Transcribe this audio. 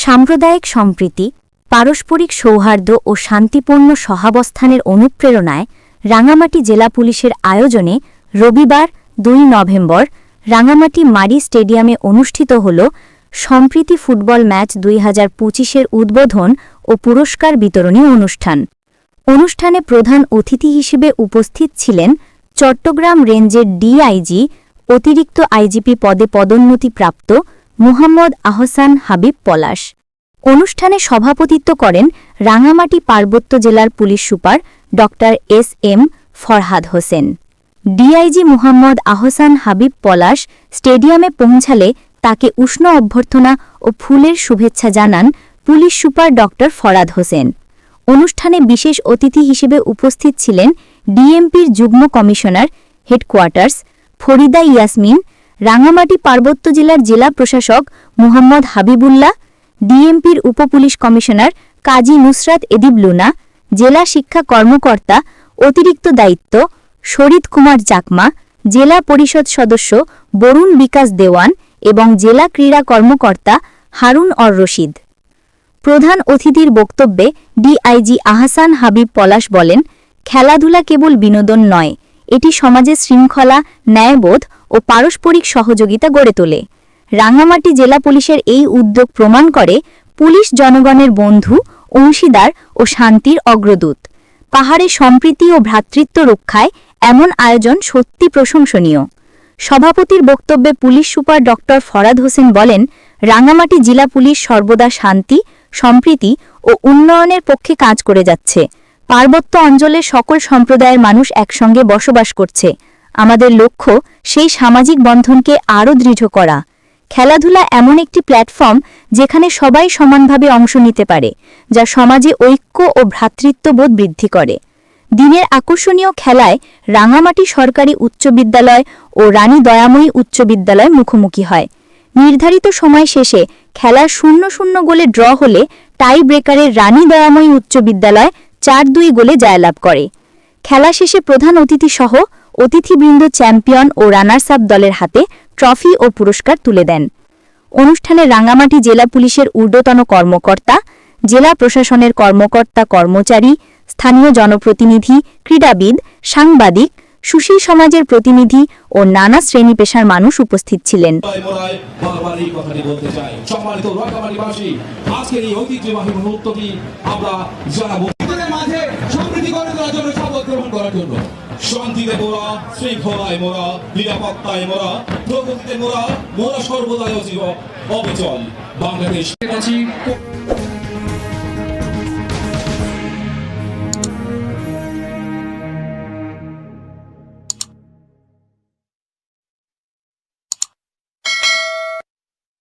সাম্প্রদায়িক সম্প্রীতি, পারস্পরিক সৌহার্দ্য ও শান্তিপূর্ণ সহাবস্থানের অনুপ্রেরণায় রাঙামাটি জেলা পুলিশের আয়োজনে রবিবার দুই নভেম্বর রাঙামাটি মারি স্টেডিয়ামে অনুষ্ঠিত হল সম্প্রীতি ফুটবল ম্যাচ দুই হাজার পঁচিশের উদ্বোধন ও পুরস্কার বিতরণী অনুষ্ঠান। অনুষ্ঠানে প্রধান অতিথি হিসেবে উপস্থিত ছিলেন চট্টগ্রাম রেঞ্জের ডিআইজি, অতিরিক্ত আইজিপি পদে পদোন্নতিপ্রাপ্ত মুহাম্মদ আহসান হাবিব পলাশ। অনুষ্ঠানে সভাপতিত্ব করেন রাঙামাটি পার্বত্য জেলার পুলিশ সুপার ড S M Farhad Hossain. DIG Muhammad Ahsan Habib Palash স্টেডিয়ামে পৌঁছালে তাকে উষ্ণ অভ্যর্থনা ও ফুলের শুভেচ্ছা জানান পুলিশ সুপার ড ফরাদ হোসেন। অনুষ্ঠানে বিশেষ অতিথি হিসেবে উপস্থিত ছিলেন ডিএমপির যুগ্ম কমিশনার হেডকোয়ার্টার্স ফরিদা ইয়াসমিন রাঙামাটি পার্বত্য জেলার জেলা প্রশাসক মুহাম্মদ হাবিবুল্লাহ, ডিএমপির উপপুলিশ কমিশনার কাজী নুসরাত এদিব লুনা, জেলা শিক্ষা কর্মকর্তা অতিরিক্ত দায়িত্ব শরীদ কুমার চাকমা জেলা পরিষদ সদস্য বরুণ বিকাশ দেওয়ান এবং জেলা ক্রীড়া কর্মকর্তা হারুন অর রশিদ। প্রধান অতিথির বক্তব্যে ডিআইজি আহসান হাবিব পলাশ বলেন, খেলাধুলা কেবল বিনোদন নয়, এটি সমাজে শৃঙ্খলা, ন্যায়বোধ ও পারস্পরিক সহযোগিতা গড়ে তোলে। রাঙামাটি জেলা পুলিশের এই উদ্যোগ প্রমাণ করে পুলিশ জনগণের বন্ধু, অংশীদার ও শান্তির অগ্রদূত। পাহাড়ে সম্প্রীতি ও ভ্রাতৃত্ব রক্ষায় এমন আয়োজন সত্যি প্রশংসনীয়। সভাপতির বক্তব্যে পুলিশ সুপার ড ফরাদ হোসেন বলেন, রাঙামাটি জেলা পুলিশ সর্বদা শান্তি, সম্প্রীতি ও উন্নয়নের পক্ষে কাজ করে যাচ্ছে। পার্বত্য অঞ্চলে সকল সম্প্রদায়ের মানুষ একসঙ্গে বসবাস করছে। আমাদের লক্ষ্য সেই সামাজিক বন্ধনকে আরও দৃঢ় করা। খেলাধুলা এমন একটি প্ল্যাটফর্ম যেখানে সবাই সমানভাবে অংশ নিতে পারে, যা সমাজে ঐক্য ও ভ্রাতৃত্ববোধ বৃদ্ধি করে। দিনের আকর্ষণীয় খেলায় রাঙামাটি সরকারি উচ্চ বিদ্যালয় ও রানী দয়াময়ী উচ্চ বিদ্যালয় মুখোমুখি হয়। নির্ধারিত সময় শেষে খেলা শূন্য শূন্য গোলে ড্র হলে টাই ব্রেকারের রানী দয়াময়ী উচ্চ বিদ্যালয় চার দুই গোলে জয়লাভ করে। খেলা শেষে প্রধান অতিথিসহ অতিথিবৃন্দ চ্যাম্পিয়ন ও রানার্স আপ দলের হাতে ট্রফি ও পুরস্কার তুলে দেন। অনুষ্ঠানে রাঙামাটি জেলা পুলিশের ঊর্ধ্বতন কর্মকর্তা জেলা প্রশাসনের কর্মকর্তা কর্মচারী স্থানীয় জনপ্রতিনিধি ক্রীড়াবিদ সাংবাদিক সুশীল সমাজের প্রতিনিধি ও নানা শ্রেণি পেশার মানুষ উপস্থিত ছিলেন। আমরা শান্তিতে মোরা শৃঙ্খলায় মোরা নিরাপত্তায় মোরা প্রকৃতিতে মোরা মোরা সর্বদায় জীব অবিচল। বাংলাদেশ